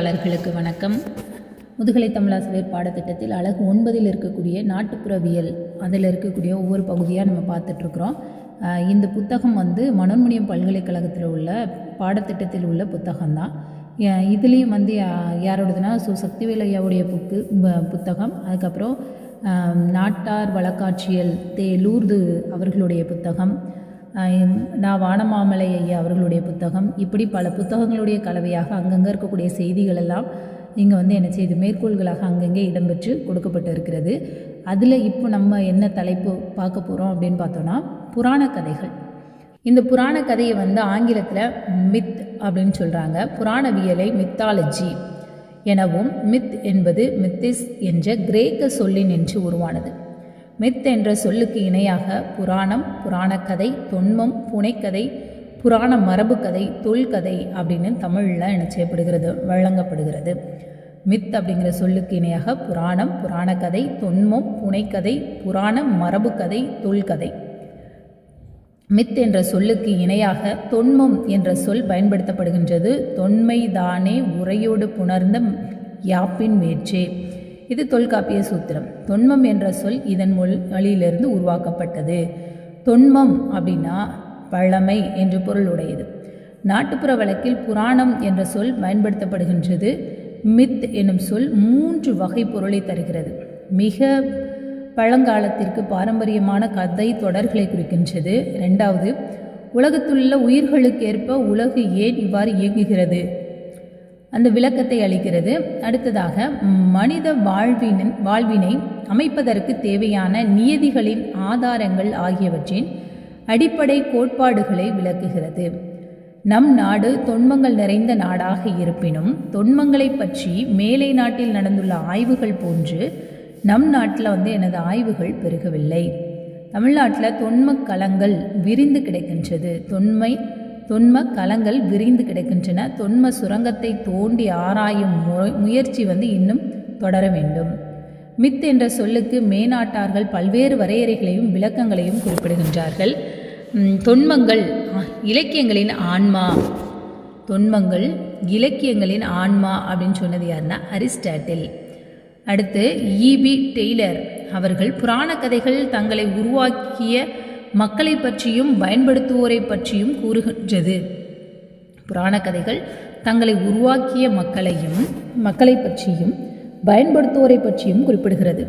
வெற்றியாளர்களுக்கு வணக்கம். முதுகலை தமிழாசிரியர் பாடத்திட்டத்தில் அழகு ஒன்பதில் இருக்கக்கூடிய நாட்டுப்புறவியல் அதில் இருக்கக்கூடிய ஒவ்வொரு பகுதியாக நம்ம பார்த்துட்ருக்குறோம். இந்த புத்தகம் வந்து மனோன்மணியம் பல்கலைக்கழகத்தில் உள்ள பாடத்திட்டத்தில் உள்ள புத்தகம்தான் இதுலேயும் வந்து யா- யாரோடதுன்னா சு சக்திவேல் ஐயாவுடைய புக்கு புத்தகம். அதுக்கப்புறம் நாட்டார் வழக்காட்சியல் தே லூர்து அவர்களுடைய புத்தகம். நான் வானமாமலை ஐயா அவர்களுடைய புத்தகம். இப்படி பல புத்தகங்களுடைய கலவையாக அங்கங்கே இருக்கக்கூடிய செய்திகள் எல்லாம் இங்கே வந்து என்ன செய்து மேற்கோள்களாக அங்கங்கே இடம்பெற்று கொடுக்கப்பட்டு இருக்கிறது அதில் இப்போ நம்ம என்ன தலைப்பு பார்க்க போகிறோம் அப்படின்னு பார்த்தோன்னா புராண கதைகள். இந்த புராண கதையை வந்து ஆங்கிலத்தில் மித் அப்படின்னு சொல்கிறாங்க புராணவியலை மித்தாலஜி எனவும் மித் என்பது மித்திஸ் என்ற கிரேக்க சொல்லின் என்று உருவானது. மித் என்ற சொல்லுக்கு இணையாக புராணம் புராணக்கதை தொன்மம் புனைக்கதை புராண மரபுக்கதை தொல்கதை அப்படின்னு தமிழில் என்ன செய்யப்படுகிறது வழங்கப்படுகிறது. மித் அப்படிங்கிற சொல்லுக்கு இணையாக புராணம் புராணக்கதை தொன்மம் புனைக்கதை புராண மரபுக்கதை தொல்கதை. மித் என்ற சொல்லுக்கு இணையாக தொன்மம் என்ற சொல் பயன்படுத்தப்படுகின்றது. தொன்மைதானே உரையோடு புணர்ந்த யாப்பின் மேற்றே. இது தொல்காப்பிய சூத்திரம். தொன்மம் என்ற சொல் இதன் மொழி மொழியிலிருந்து உருவாக்கப்பட்டது. தொன்மம் அப்படின்னா பழமை என்று பொருளுடையது நாட்டுப்புற வழக்கில் புராணம் என்ற சொல் பயன்படுத்தப்படுகின்றது. மித் என்னும் சொல் மூன்று வகை பொருளை தருகிறது. மிக பழங்காலத்திற்கு பாரம்பரியமான கதை தொடர்களை குறிக்கின்றது. ரெண்டாவது உலகத்துள்ள உயிர்களுக்கேற்ப உலகு ஏன் இவ்வாறு இயங்குகிறது? அந்த விளக்கத்தை அளிக்கிறது. அடுத்ததாக மனித வாழ்வினின் வாழ்வினை அமைப்பதற்கு தேவையான நியதிகளின் ஆதாரங்கள் ஆகியவற்றின் அடிப்படை கோட்பாடுகளை விளக்குகிறது. நம் நாடு தொன்மங்கள் நிறைந்த நாடாக இருப்பினும் தொன்மங்களை பற்றி மேலை நாட்டில் நடந்துள்ள ஆய்வுகள் போன்று நம் நாட்டில் வந்து எனது ஆய்வுகள் பெருகவில்லை. தமிழ்நாட்டில் தொன்ம களங்கள் விரிந்து கிடக்கின்றது. தொன்மை தொன்ம கலங்கள் விரிந்து கிடக்கின்றன. தொன்ம சுரங்கத்தை தோண்டி ஆராயும் முயற்சி வந்து இன்னும் தொடர வேண்டும். மித் என்ற சொல்லுக்கு மேனாட்டார்கள் பல்வேறு வரையறைகளையும் விளக்கங்களையும் குறிப்பிடுகின்றார்கள். தொன்மங்கள் இலக்கியங்களின் ஆன்மா. தொன்மங்கள் இலக்கியங்களின் ஆன்மா அப்படின்னு சொன்னது யாருன்னா அரிஸ்டாட்டில். அடுத்து ஈபி டெய்லர் அவர்கள் புராண கதைகள் தங்களை உருவாக்கிய மக்களை பற்றியும் பயன்படுத்துவோரை பற்றியும் கூறுகின்றது. புராண கதைகள் தங்களை உருவாக்கிய மக்களையும் மக்களை பற்றியும் பயன்படுத்துவோரை பற்றியும் குறிப்பிடுகிறது.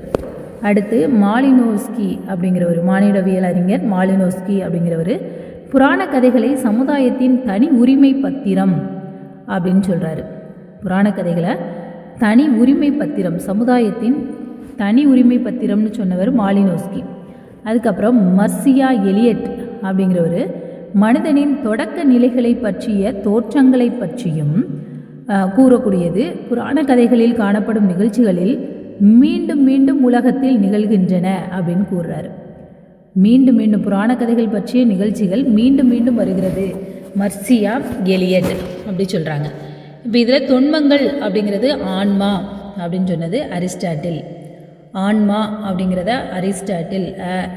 அடுத்து மாலினோஸ்கி அப்படிங்கிற ஒரு மானிடவியல் அறிஞர் மாலினோஸ்கி அப்படிங்கிறவர் புராண கதைகளை சமுதாயத்தின் தனி உரிமை பத்திரம் அப்படின்னு சொல்கிறாரு புராண கதைகளை தனி உரிமை பத்திரம் சமுதாயத்தின் தனி உரிமை பத்திரம்னு சொன்னவர் மாலினோஸ்கி அதுக்கப்புறம் மர்சியா எலியட் அப்படிங்கிறவர் மனிதனின் தொடக்க நிலைகளை பற்றிய தோற்றங்களை பற்றியும் கூறக்கூடியது. புராண கதைகளில் காணப்படும் நிகழ்ச்சிகளில் மீண்டும் மீண்டும் உலகத்தில் நிகழ்கின்றன அப்படின்னு கூறுறாரு. மீண்டும் மீண்டும் புராண கதைகள் பற்றிய நிகழ்ச்சிகள் மீண்டும் மீண்டும் வருகிறது. மர்சியா எலியட் அப்படி சொல்கிறாங்க இப்போ இதில் தொன்மங்கள் அப்படிங்கிறது ஆன்மா அப்படின்னு சொன்னது அரிஸ்டாட்டில். ஆன்மா அப்படிங்கிறத அரிஸ்டாட்டில்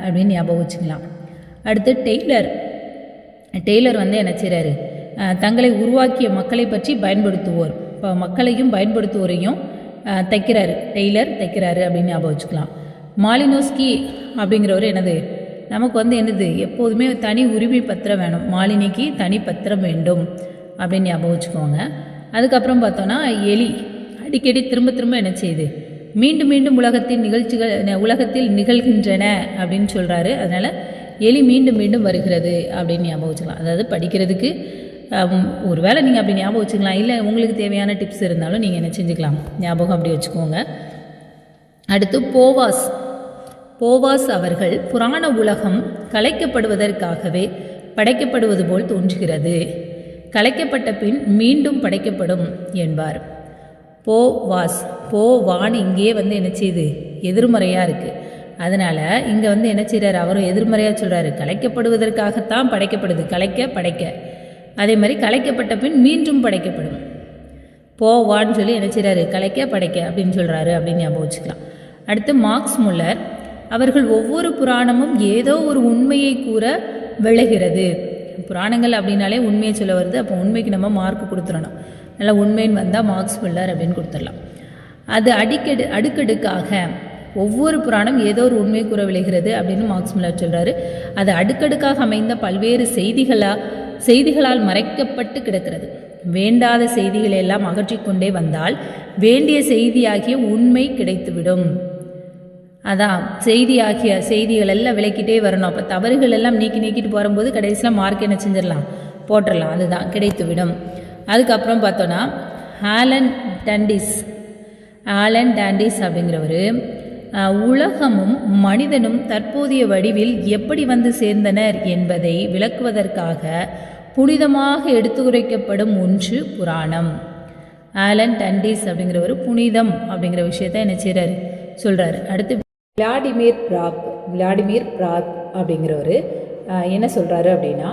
அப்படின்னு ஞாபகம் வச்சுக்கலாம். அடுத்து டெய்லர். டெய்லர் வந்து என்ன செய்கிறாரு தங்களை உருவாக்கிய மக்களை பற்றி பயன்படுத்துவோர். இப்போ மக்களையும் பயன்படுத்துவோரையும் தைக்கிறாரு. டெய்லர் தைக்கிறாரு அப்படின்னு ஞாபகம் வச்சுக்கலாம். மாலினோஸ்கி அப்படிங்கிறவர் என்னது? நமக்கு வந்து என்னது? எப்போதுமே தனி உரிமை பத்திரம் வேணும். மாலினிக்கு தனி பத்திரம் வேண்டும் அப்படின்னு ஞாபகம் வச்சுக்கோங்க. அதுக்கப்புறம் பார்த்தோன்னா எலி. அடிக்கடி திரும்ப திரும்ப என்ன செய்யுது? மீண்டும் மீண்டும் உலகத்தின் நிகழ்ச்சிகள் உலகத்தில் நிகழ்கின்றன அப்படின்னு சொல்கிறாரு அதனால் எலி மீண்டும் மீண்டும் வருகிறது அப்படின்னு ஞாபகம் வச்சுக்கலாம். அதாவது படிக்கிறதுக்கு ஒரு வேளை நீங்கள் அப்படி ஞாபகம் வச்சுக்கலாம். இல்லை உங்களுக்கு தேவையான டிப்ஸ் இருந்தாலும் நீங்கள் என்ன செஞ்சுக்கலாம். ஞாபகம் அப்படி வச்சுக்கோங்க. அடுத்து போவாஸ். போவாஸ் அவர்கள் புராண உலகம் கலைக்கப்படுவதற்காகவே படைக்கப்படுவது போல் தோன்றுகிறது. கலைக்கப்பட்ட பின் மீண்டும் படைக்கப்படும் என்பார். போவாஸ். போ வான் இங்கே வந்து என்ன செய்யுது எதிர்மறையாக இருக்குது அதனால் இங்கே வந்து என்ன செய்கிறார் அவரும் எதிர்மறையாக சொல்கிறாரு கலைக்கப்படுவதற்காகத்தான் படைக்கப்படுது. கலைக்க படைக்க. அதே மாதிரி கலைக்கப்பட்ட பின் மீண்டும் படைக்கப்படும். போவான்னு சொல்லி என்ன செய்கிறாரு கலைக்க படைக்க அப்படின்னு சொல்கிறாரு அப்படின்னு ஞாபகம் வச்சுக்கலாம். அடுத்து மார்க்ஸ் முல்லர் அவர்கள் ஒவ்வொரு புராணமும் ஏதோ ஒரு உண்மையை கூற விளைகிறது புராணங்கள் அப்படின்னாலே உண்மையை சொல்ல வருது. அப்போ உண்மைக்கு நம்ம மார்க் கொடுத்துடணும். நல்லா உண்மைன்னு வந்தால் மார்க்ஸ் ஃபுல்லர் அப்படின்னு கொடுத்துடலாம். அது அடிக்கடி அடுக்கடுக்காக ஒவ்வொரு புராணம் ஏதோ ஒரு உண்மை கூற விளைகிறது அப்படின்னு மார்க்ஸ் மில்லர் சொல்கிறாரு அது அடுக்கடுக்காக அமைந்த பல்வேறு செய்திகளா செய்திகளால் மறைக்கப்பட்டு கிடக்கிறது. வேண்டாத செய்திகளை எல்லாம் அகற்றிக்கொண்டே வந்தால் வேண்டிய செய்தியாகிய உண்மை கிடைத்துவிடும். அதான் செய்தியாகிய செய்திகள் எல்லாம் விளக்கிட்டே வரணும். அப்போ தவறுகள் எல்லாம் நீக்கி நீக்கிட்டு போகும்போது கடைசியில் மார்க் என்ன செஞ்சிடலாம்? போட்டுடலாம். அதுதான் கிடைத்துவிடும். அதுக்கப்புறம் பார்த்தோன்னா ஹாலன் டண்டிஸ் ஆலன் டாண்டிஸ் அப்படிங்கிறவர் உலகமும் மனிதனும் தற்போதைய வடிவில் எப்படி வந்து சேர்ந்தனர் என்பதை விளக்குவதற்காக புனிதமாக எடுத்துரைக்கப்படும் ஒன்று புராணம். ஆலன் டண்டிஸ் அப்படிங்கிறவர் புனிதம் அப்படிங்கிற விஷயத்த என்ன செய்கிறார் சொல்கிறார் அடுத்து விளாடிமிர் பிராக் விளாடிமிர் பிராக் அப்படிங்கிறவர் என்ன சொல்கிறாரு அப்படின்னா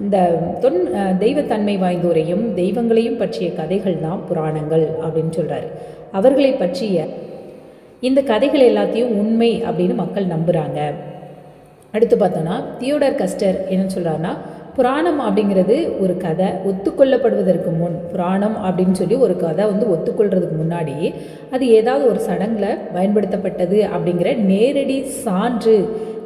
இந்த தொன் தெய்வத்தன்மை வாய்ந்தோரையும் தெய்வங்களையும் பற்றிய கதைகள் தான் புராணங்கள் அப்படின்னு சொல்கிறாரு அவர்களை பற்றிய இந்த கதைகள் எல்லாத்தையும் உண்மை அப்படின்னு மக்கள் நம்புகிறாங்க அடுத்து பார்த்தோன்னா தியோடர் கஸ்டர் என்ன சொல்கிறாருன்னா புராணம் அப்படிங்கிறது ஒரு கதை ஒத்துக்கொள்ளப்படுவதற்கு முன் புராணம் அப்படின்னு சொல்லி ஒரு கதை வந்து ஒத்துக்கொள்றதுக்கு முன்னாடி அது ஏதாவது ஒரு சடங்கில் பயன்படுத்தப்பட்டது அப்படிங்கிற நேரடி சான்று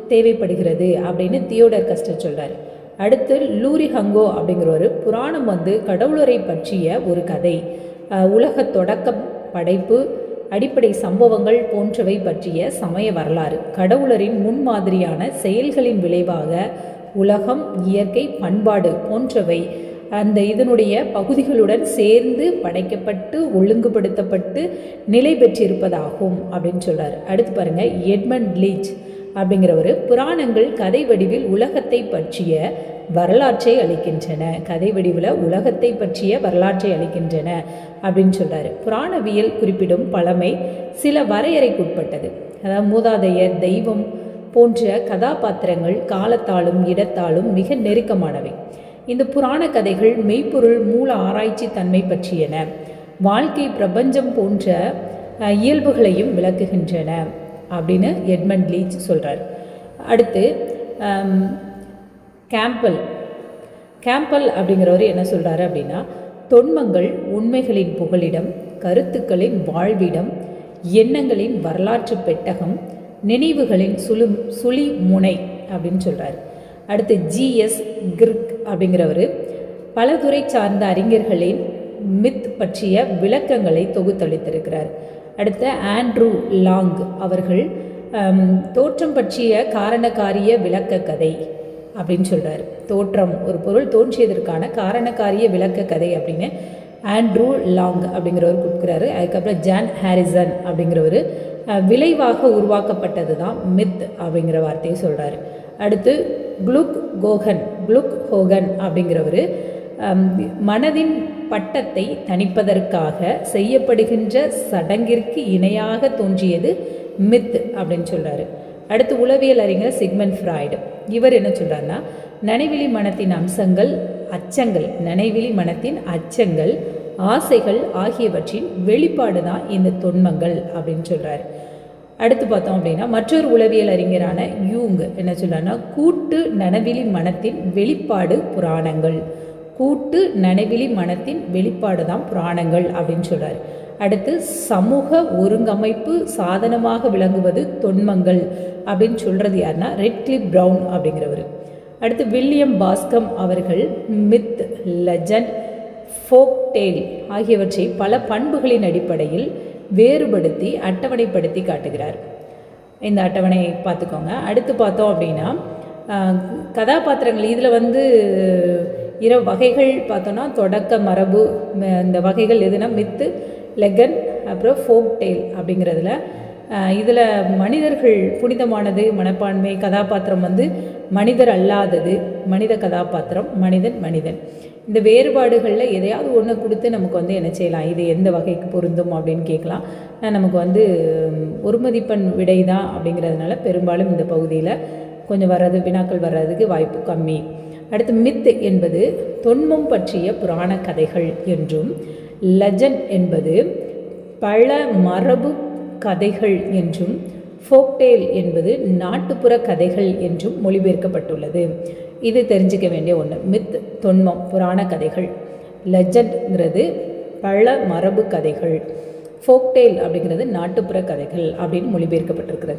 தேவைப்படுகிறது அப்படின்னு தியோடர் கஸ்டர் சொல்கிறார் அடுத்து லூரி ஹங்கோ அப்படிங்கிற ஒரு புராணம் வந்து கடவுளரை பற்றிய ஒரு கதை. உலக தொடக்க படைப்பு அடிப்படை சம்பவங்கள் போன்றவை பற்றிய சமய வரலாறு. கடவுளரின் முன்மாதிரியான செயல்களின் விளைவாக உலகம் இயற்கை பண்பாடு போன்றவை அந்த இதனுடைய பகுதிகளுடன் சேர்ந்து படைக்கப்பட்டு ஒழுங்குபடுத்தப்பட்டு நிலை பெற்றிருப்பதாகும் அப்படின்னு சொல்றார். அடுத்து பாருங்க எட்மண்ட் லீச். அப்படிங்கிறவர் புராணங்கள் கதை வடிவில் உலகத்தை பற்றிய வரலாற்றை அளிக்கின்றன. கதை வடிவில் உலகத்தை பற்றிய வரலாற்றை அளிக்கின்றன அப்படின்னு சொல்றாரு. புராணவியல் குறிப்பிடும் பழமை சில வரையறைக்குட்பட்டது. அதாவது மூதாதையர் தெய்வம் போன்ற கதாபாத்திரங்கள் காலத்தாலும் இடத்தாலும் மிக நெருக்கமானவை. இந்த புராண கதைகள் மெய்ப்பொருள் மூல ஆராய்ச்சி தன்மை பற்றியன. வாழ்க்கை பிரபஞ்சம் போன்ற இயல்புகளையும் விளக்குகின்றன. அப்படின்னு எட்மண்ட் லீச் சொல்கிறார் அடுத்து கேம்பல். கேம்பல் அப்படிங்கிறவர் என்ன சொல்கிறாரு அப்படின்னா தொன்மங்கள் உண்மைகளின் புகலிடம் கருத்துக்களின் வாழ்விடம் எண்ணங்களின் வரலாற்று பெட்டகம் நினைவுகளின் சுழு சுழி முனை அப்படின்னு சொல்கிறார் அடுத்து ஜிஎஸ் கிர்க் அப்படிங்கிறவர் பல துறை சார்ந்த அறிஞர்களின் மித் பற்றிய விளக்கங்களை தொகுத்தளித்திருக்கிறார். அடுத்த ஆண்ட்ரூ லாங் அவர்கள் தோற்றம் பற்றிய காரணகாரிய விளக்க கதை அப்படின்னு சொல்கிறார் தோற்றம் ஒரு பொருள் தோன்றியதற்கான காரணகாரிய விளக்க கதை அப்படின்னு ஆண்ட்ரூ லாங் அப்படிங்கிறவர் கொடுக்குறாரு. அதுக்கப்புறம் ஜான் ஹாரிசன் அப்படிங்கிறவர் விளைவாக உருவாக்கப்பட்டது தான் மித் அப்படிங்கிற வார்த்தையை சொல்கிறாரு அடுத்து குளுக் கோகன் குளுக் ஹோகன் அப்படிங்கிறவர் மனதின் பட்டத்தை தணிப்பதற்காக செய்யப்படுகின்ற சடங்கிற்கு இணையாக தோன்றியது மித் அப்படின்னு சொல்கிறாரு அடுத்து உளவியல் அறிஞர் சிக்மெண்ட் ஃப்ராய்டு. இவர் என்ன சொல்கிறாருன்னா நனைவிழி மனத்தின் அம்சங்கள் அச்சங்கள் நனைவிழி மனத்தின் அச்சங்கள் ஆசைகள் ஆகியவற்றின் வெளிப்பாடு தான் இந்த தொன்மங்கள் அப்படின்னு சொல்கிறார் அடுத்து பார்த்தோம் அப்படின்னா மற்றொரு உளவியல் அறிஞரான யூங் என்ன சொல்கிறாருன்னா கூட்டு நனவிழி மனத்தின் வெளிப்பாடு புராணங்கள். கூட்டு நனவிலி மனத்தின் வெளிப்பாடு தான் புராணங்கள் அப்படின்னு சொல்கிறார் அடுத்து சமூக ஒருங்கமைப்பு சாதனமாக விளங்குவது தொன்மங்கள் அப்படின்னு சொல்கிறது யாருன்னா ரெட்லிப் ப்ரவுன் அப்படிங்கிறவர். அடுத்து வில்லியம் பாஸ்கம் அவர்கள் மித் லெஜண்ட் ஃபோக் டேல் ஆகியவற்றை பல பண்புகளின் அடிப்படையில் வேறுபடுத்தி அட்டவணைப்படுத்தி காட்டுகிறார். இந்த அட்டவணை பார்த்துக்கோங்க. அடுத்து பார்த்தோம் அப்படின்னா கதாபாத்திரங்கள். இதில் வந்து இரு வகைகள் பார்த்தோன்னா தொடக்க மரபு ம- இந்த வகைகள் எதுனா மித்து லெகன் அப்புறம் ஃபோக் டெய்ல் அப்படிங்கிறதுல. இதில் மனிதர்கள் புனிதமானது மனப்பான்மை கதாபாத்திரம் வந்து மனிதர் அல்லாதது மனித கதாபாத்திரம் மனிதன் மனிதன். இந்த வேறுபாடுகளில் எதையாவது ஒன்று கொடுத்து நமக்கு வந்து என்ன செய்யலாம்? இது எந்த வகைக்கு பொருந்தும் அப்படின்னு கேட்கலாம். ஆனால் நமக்கு வந்து ஒரு மதிப்பெண் விடை தான் அப்படிங்கிறதுனால பெரும்பாலும் இந்த பகுதியில் கொஞ்சம் வர்றது வினாக்கள் வர்றதுக்கு வாய்ப்பு கம்மி. அடுத்து மித் என்பது தொன்மம் பற்றிய புராண கதைகள் என்றும் லெஜண்ட் என்பது பல மரபு கதைகள் என்றும் ஃபோக்டேல் என்பது நாட்டுப்புற கதைகள் என்றும் மொழிபெயர்க்கப்பட்டுள்ளது. இது தெரிஞ்சுக்க வேண்டிய ஒன்று மித் தொன்மம் புராண கதைகள். லெஜண்ட்ங்கிறது பல மரபு கதைகள். ஃபோக்டேல் அப்படிங்கிறது நாட்டுப்புற கதைகள் அப்படின்னு மொழிபெயர்க்கப்பட்டிருக்கிறது.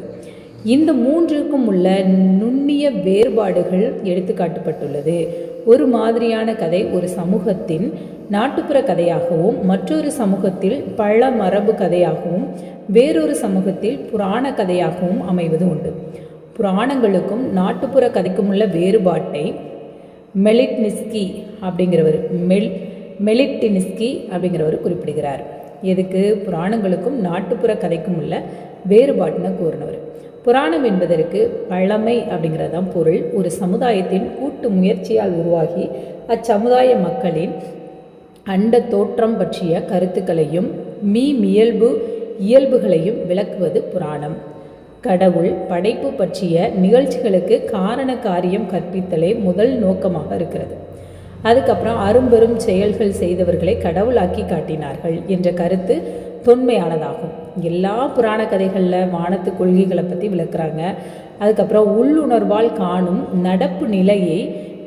இந்த மூன்றுக்கும் உள்ள நுண்ணிய வேறுபாடுகள் எடுத்துக்காட்டப்பட்டுள்ளது. ஒரு மாதிரியான கதை ஒரு சமூகத்தின் நாட்டுப்புற கதையாகவும் மற்றொரு சமூகத்தில் பல மரபு கதையாகவும் வேறொரு சமூகத்தில் புராண கதையாகவும் அமைவது உண்டு. புராணங்களுக்கும் நாட்டுப்புற கதைக்கும் உள்ள வேறுபாட்டை மெலிட்னிஸ்கி அப்படிங்கிறவர் மெல் மெலிட்டினிஸ்கி அப்படிங்கிறவர் குறிப்பிடுகிறார். எதுக்கு? புராணங்களுக்கும் நாட்டுப்புற கதைக்கும் உள்ள வேறுபாட்டுன்னு கூறினவர். புராணம் என்பதற்கு பழமை அப்படிங்கிறதான் பொருள். ஒரு சமுதாயத்தின் கூட்டு முயற்சியால் உருவாகி அச்சமுதாய மக்களின் அண்ட தோற்றம் பற்றிய கருத்துக்களையும் மீ மியல்பு இயல்புகளையும் விளக்குவது புராணம். கடவுள் படைப்பு பற்றிய நிகழ்ச்சிகளுக்கு காரண காரியம் கற்பித்தலே முதல் நோக்கமாக இருக்கிறது. அதுக்கப்புறம் அரும்பெரும் செயல்கள் செய்தவர்களை கடவுளாக்கி காட்டினார்கள் என்ற கருத்து தொன்மையானதாகும். எல்லா புராண கதைகளில் வானத்து கொள்கைகளை பற்றி விளக்குறாங்க. அதுக்கப்புறம் உள்ளுணர்வால் காணும் நடப்பு நிலையை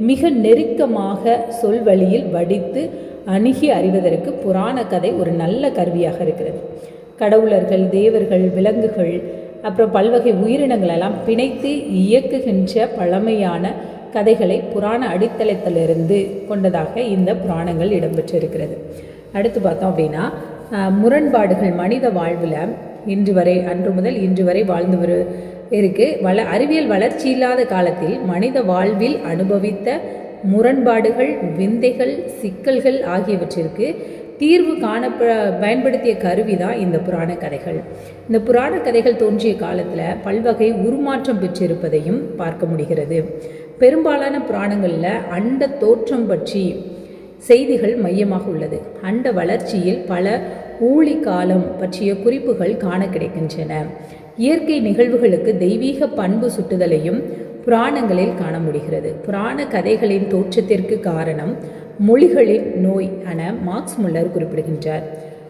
மிக நெருக்கமாக சொல்வழியில் வடித்து அணுகி அறிவதற்கு புராண கதை ஒரு நல்ல கருவியாக இருக்கிறது. கடவுளர்கள் தேவர்கள் விலங்குகள் அப்புறம் பல்வகை உயிரினங்கள் எல்லாம் பிணைத்து இயக்குகின்ற பழமையான கதைகளை புராண அடித்தளத்திலிருந்து கொண்டதாக இந்த புராணங்கள் இடம்பெற்றிருக்கிறது. அடுத்து பார்த்தோம் அப்படின்னா முரண்பாடுகள் மனித வாழ்வில் இன்று வரை அன்று முதல் இன்று வரை வாழ்ந்து வரு இருக்கு. வள அறிவியல் வளர்ச்சி இல்லாத காலத்தில் மனித வாழ்வில் அனுபவித்த முரண்பாடுகள் விந்தைகள் சிக்கல்கள் ஆகியவற்றிற்கு தீர்வு காண பயன்படுத்திய கருவி தான் இந்த புராண கதைகள். இந்த புராண கதைகள் தோன்றிய காலத்தில் பல்வகை உருமாற்றம் பெற்றிருப்பதையும் பார்க்க முடிகிறது. பெரும்பாலான புராணங்களில் அண்ட தோற்றம் பற்றி செய்திகள் மையமாக உள்ளது. அண்ட வளர்ச்சியில் பல ஊழி காலம் பற்றிய குறிப்புகள் காண கிடைக்கின்றன. இயற்கை நிகழ்வுகளுக்கு தெய்வீக பண்பு சுட்டுதலையும் புராணங்களில் காண முடிகிறது. புராண கதைகளின் தோற்றத்திற்கு காரணம் மொழிகளின் நோய் என மார்க்ஸ் முல்லர் குறிப்பிடுகின்றார்.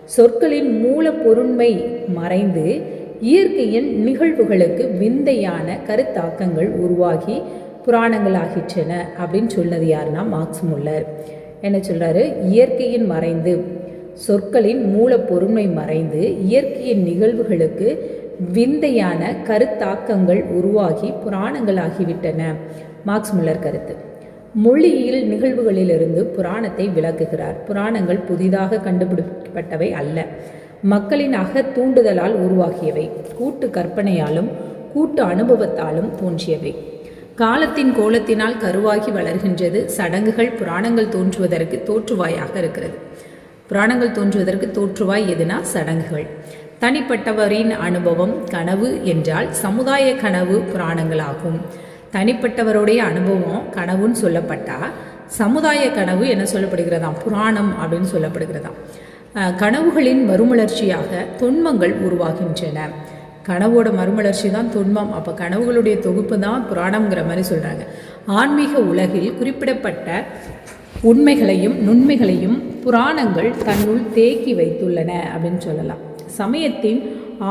சொற்களின் மூல பொருண்மை மறைந்து இயற்கையின் நிகழ்வுகளுக்கு விந்தையான கருத்தாக்கங்கள் உருவாகி புராணங்களாகின்றன அப்படின்னு சொன்னது யாருன்னா மார்க்ஸ் முல்லர். என்ன சொல்கிறாரு இயற்கையின் மறைந்து சொற்களின் மூல பொருண்மை மறைந்து இயற்கையின் நிகழ்வுகளுக்கு விந்தையான கருத்தாக்கங்கள் உருவாகி புராணங்களாகிவிட்டன. மார்க்ஸ் முல்லர் கருத்து. மொழியியல் நிகழ்வுகளிலிருந்து புராணத்தை விளக்குகிறார். புராணங்கள் புதிதாக கண்டுபிடிக்கப்பட்டவை அல்ல. மக்களின் அக தூண்டுதலால் உருவாகியவை. கூட்டு கற்பனையாலும் கூட்டு அனுபவத்தாலும் தோன்றியவை. காலத்தின் கோலத்தினால் கருவாகி வளர்கின்றது. சடங்குகள் புராணங்கள் தோன்றுவதற்கு தோற்றுவாயாக இருக்கிறது. புராணங்கள் தோன்றுவதற்கு தோற்றுவாய் எதுனா சடங்குகள். தனிப்பட்டவரின் அனுபவம் கனவு என்றால் சமுதாய கனவு புராணங்களாகும். தனிப்பட்டவருடைய அனுபவம் கனவுன்னு சொல்லப்பட்டா சமுதாய கனவு என்ன சொல்லப்படுகிறதாம்? புராணம் அப்படின்னு சொல்லப்படுகிறதாம். கனவுகளின் மறுமலர்ச்சியாக தொன்மங்கள் உருவாகின்றன. கனவோட மறுமலர்ச்சி தான் துன்பம். அப்போ கனவுகளுடைய தொகுப்பு தான் புராணம்ங்கிற மாதிரி சொல்கிறாங்க ஆன்மீக உலகில் குறிப்பிடப்பட்ட உண்மைகளையும் நுண்மைகளையும் புராணங்கள் தன்னுள் தேக்கி வைத்துள்ளன அப்படின்னு சொல்லலாம். சமயத்தின்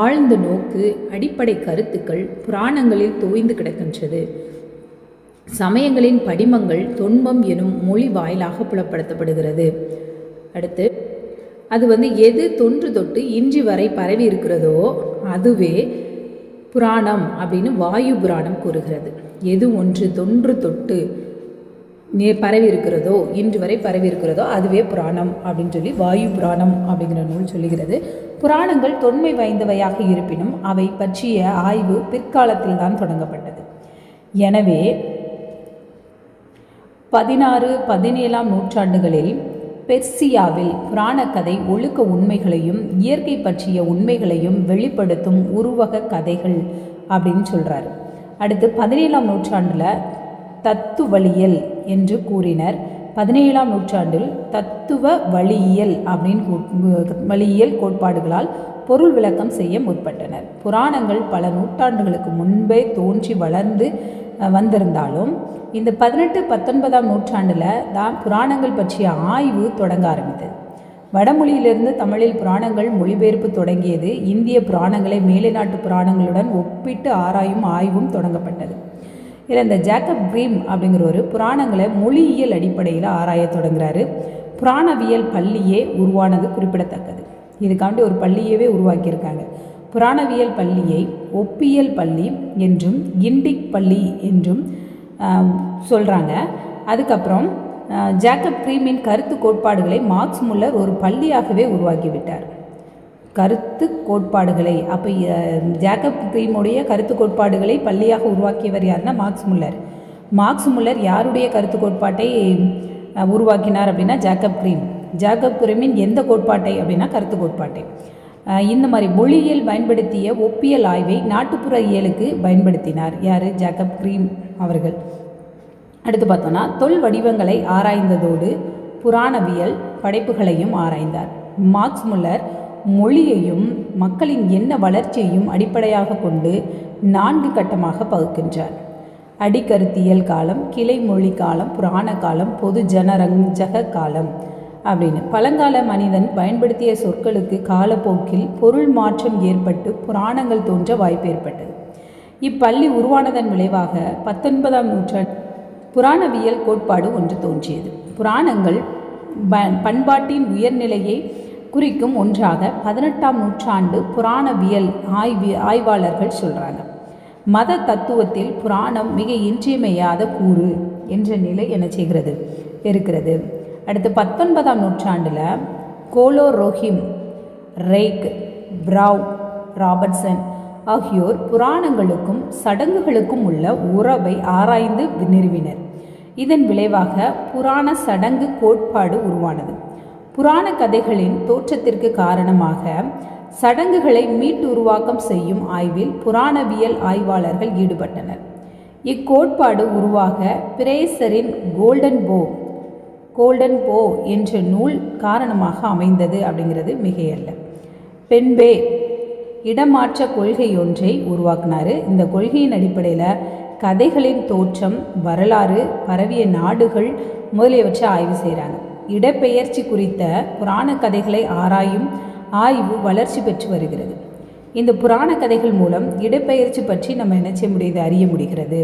ஆழ்ந்த நோக்கு அடிப்படை கருத்துக்கள் புராணங்களில் தோய்ந்து கிடக்கின்றது. சமயங்களின் படிமங்கள் தொன்மம் எனும் மொழி வாயிலாக புலப்படுத்தப்படுகிறது. அடுத்து அது வந்து எது தொன்று தொட்டு இன்று வரை பரவி இருக்கிறதோ அதுவே புராணம் அப்படின்னு வாயு புராணம் கூறுகிறது. எது ஒன்று தொன்று தொட்டு நே பரவி இருக்கிறதோ இன்று வரை பரவி இருக்கிறதோ அதுவே புராணம் அப்படின்னு சொல்லி வாயு புராணம் அப்படிங்கிற நூல் சொல்லுகிறது. புராணங்கள் தொன்மை வாய்ந்தவையாக இருப்பினும் அவை பற்றிய ஆய்வு பிற்காலத்தில் தான் தொடங்கப்பட்டது. எனவே பதினாறு பதினேழாம் நூற்றாண்டுகளில் பெர்சியாவில் புராணக்கதை ஒழுக்க உண்மைகளையும் இயற்கை பற்றிய உண்மைகளையும் வெளிப்படுத்தும் உருவக கதைகள் அப்படின்னு சொல்கிறார் அடுத்து பதினேழாம் நூற்றாண்டில் தத்துவழியல் என்று கூறினர். பதினேழாம் நூற்றாண்டில் தத்துவ வழியியல் அப்படின்னு வழியியல் கோட்பாடுகளால் பொருள் விளக்கம் செய்ய முற்பட்டனர். புராணங்கள் பல நூற்றாண்டுகளுக்கு முன்பே தோன்றி வளர்ந்து வந்திருந்தாலும் இந்த பதினெட்டு பத்தொன்பதாம் நூற்றாண்டில் தான் புராணங்கள் பற்றிய ஆய்வு தொடங்க ஆரம்பித்தது. வடமொழியிலிருந்து தமிழில் புராணங்கள் மொழிபெயர்ப்பு தொடங்கியது இந்திய புராணங்களை மேலை நாட்டு புராணங்களுடன் ஒப்பிட்டு ஆராயும் ஆய்வும் தொடங்கப்பட்டது. இதில் இந்த ஜேக்கப் கிரீம் அப்படிங்கிற ஒரு புராணங்களை மொழியியல் அடிப்படையில் ஆராய தொடங்குறாரு. புராணவியல் பள்ளியே உருவானது குறிப்பிடத்தக்கது. இதுக்காண்டி ஒரு பள்ளியவே உருவாக்கியிருக்காங்க. புராணவியல் பள்ளியை ஒப்பியல் பள்ளி என்றும் இண்டிக் பள்ளி என்றும் சொல்கிறாங்க அதுக்கப்புறம் ஜேக்கப் கிரீமின் கருத்து கோட்பாடுகளை மார்க்ஸ் முல்லர் ஒரு பள்ளியாகவே உருவாக்கிவிட்டார் கருத்து கோட்பாடுகளை அப்போ ஜேக்கப் கிரீமுடைய கருத்து கோட்பாடுகளை பள்ளியாக உருவாக்கியவர் யாருன்னா மார்க்ஸ் முல்லர். மார்க்ஸ் முல்லர் யாருடைய கருத்து கோட்பாட்டை உருவாக்கினார் அப்படின்னா ஜேக்கப் கிரீம். ஜேக்கப் கிரீமின் எந்த கோட்பாட்டை அப்படின்னா கருத்து கோட்பாட்டை. இந்த மாதிரி மொழியியல் பயன்படுத்திய ஒப்பியல் ஆய்வை நாட்டுப்புற இயலுக்கு பயன்படுத்தினார். யார்? ஜாக்கப் கிரீம் அவர்கள். அடுத்து பார்த்தோன்னா தொல் வடிவங்களை ஆராய்ந்ததோடு புராணவியல் படைப்புகளையும் ஆராய்ந்தார். மார்க்ஸ் முல்லர் மொழியையும் மக்களின் எண்ண வளர்ச்சியையும் அடிப்படையாக கொண்டு நான்கு கட்டமாக பகுக்கின்றார். அடிக்கருத்தியல் காலம் கிளை மொழி காலம் புராண காலம் பொது ஜனரஞ்சக காலம். அப்படின்னு. பழங்கால மனிதன் பயன்படுத்திய சொற்களுக்கு காலப்போக்கில் பொருள் மாற்றம் ஏற்பட்டு புராணங்கள் தோன்ற வாய்ப்பு ஏற்பட்டது. இப்பள்ளி உருவானதன் விளைவாக பத்தொன்பதாம் நூற்றாண்டு புராணவியல் கோட்பாடு ஒன்று தோன்றியது. புராணங்கள் ப- பண்பாட்டின் உயர்நிலையை குறிக்கும் ஒன்றாக பதினெட்டாம் நூற்றாண்டு புராணவியல் ஆய்வி ஆய்வாளர்கள் சொல்கிறாங்க மத தத்துவத்தில் புராணம் மிக இன்றியமையாத கூறு என்ற நிலை என்ன செய்கிறது இருக்கிறது. அடுத்து பத்தொன்பதாம் நூற்றாண்டில் கோலோ ரோஹிம் ரேக் பிராவ் ராபர்ட்சன் ஆகியோர் புராணங்களுக்கும் சடங்குகளுக்கும் உள்ள உறவை ஆராய்ந்து நிறுவினர். இதன் விளைவாக புராண சடங்கு கோட்பாடு உருவானது. புராண கதைகளின் தோற்றத்திற்கு காரணமாக சடங்குகளை மீட்டு உருவாக்கம் செய்யும் ஆய்வில் புராணவியல் ஆய்வாளர்கள் ஈடுபட்டனர். இக்கோட்பாடு உருவாக பிரேசரின் கோல்டன் போ கோல்டன் போ என்ற நூல் காரணமாக அமைந்தது அப்படிங்கிறது மிகையல்ல. பென்பே இடமாற்ற கொள்கை ஒன்றை உருவாக்குனாரு. இந்த கொள்கையின் அடிப்படையில் கதைகளின் தோற்றம் வரலாறு பரவிய நாடுகள் முதலியவற்றை ஆய்வு செய்கிறாங்க இடப்பெயர்ச்சி குறித்த புராண கதைகளை ஆராயும் ஆய்வு வளர்ச்சி பெற்று வருகிறது. இந்த புராண கதைகள் மூலம் இடப்பெயர்ச்சி பற்றி நம்ம என்ன செய்ய முடியுது அறிய முடிகிறது?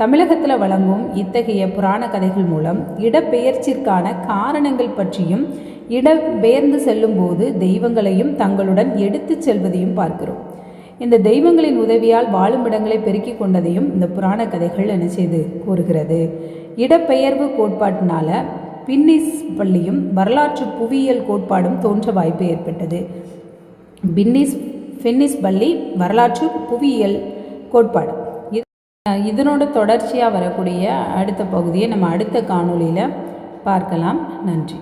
தமிழகத்தில் வழங்கும் இத்தகைய புராண கதைகள் மூலம் இடப்பெயர்ச்சிற்கான காரணங்கள் பற்றியும் இடம்பெயர்ந்து செல்லும்போது தெய்வங்களையும் தங்களுடன் எடுத்துச் செல்வதையும் பார்க்கிறோம். இந்த தெய்வங்களின் உதவியால் வாழும் இடங்களை பெருக்கிக் கொண்டதையும் இந்த புராண கதைகள் என்ன செய்து கூறுகிறது. இடப்பெயர்வு கோட்பாட்டினால பின்னிஸ் பள்ளியும் வரலாற்று புவியியல் கோட்பாடும் தோன்ற வாய்ப்பு ஏற்பட்டது. பின்னிஸ் ஃபின்னிஸ் பள்ளி வரலாற்று புவியியல் கோட்பாடு. இதனோட தொடர்ச்சியாக வரக்கூடிய அடுத்த பகுதியை நம்ம அடுத்த காணொளியில் பார்க்கலாம். நன்றி.